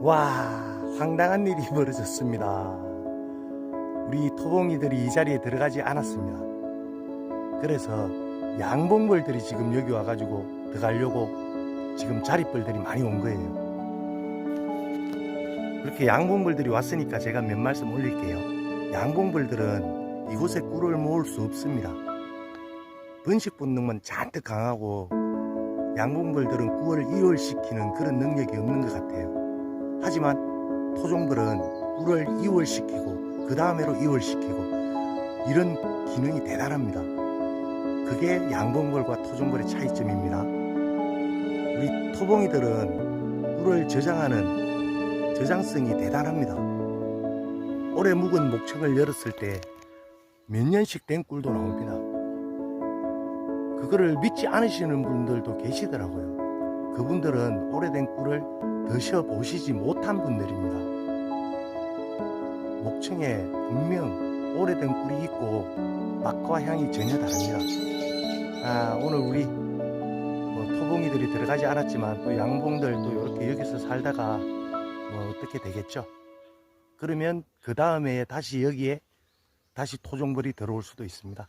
와, 황당한 일이 벌어졌습니다. 우리 토봉이들이 이 자리에 들어가지 않았습니다. 그래서 양봉벌들이 지금 여기 와가지고 들어가려고 지금 자리벌들이 많이 온 거예요. 그렇게 양봉벌들이 왔으니까 제가 몇 말씀 올릴게요. 양봉벌들은 이곳에 꿀을 모을 수 없습니다. 번식 본능만 잔뜩 강하고 양봉벌들은 꿀을 이월시키는 그런 능력이 없는 것 같아요. 하지만 토종벌은 꿀을 이월시키고 그 다음에로 이월시키고 이런 기능이 대단합니다. 그게 양봉벌과 토종벌의 차이점입니다. 우리 토봉이들은 꿀을 저장하는 저장성이 대단합니다. 오래 묵은 목청을 열었을 때 몇 년씩 된 꿀도 나옵니다. 그거를 믿지 않으시는 분들도 계시더라고요. 그분들은 오래된 꿀을 드셔보시지 못한 분들입니다. 목청에 분명 오래된 꿀이 있고 맛과 향이 전혀 다릅니다. 아, 오늘 우리 뭐 토봉이들이 들어가지 않았지만 또 양봉들도 이렇게 여기서 살다가 뭐 어떻게 되겠죠? 그러면 그 다음에 다시 여기에 다시 토종벌이 들어올 수도 있습니다.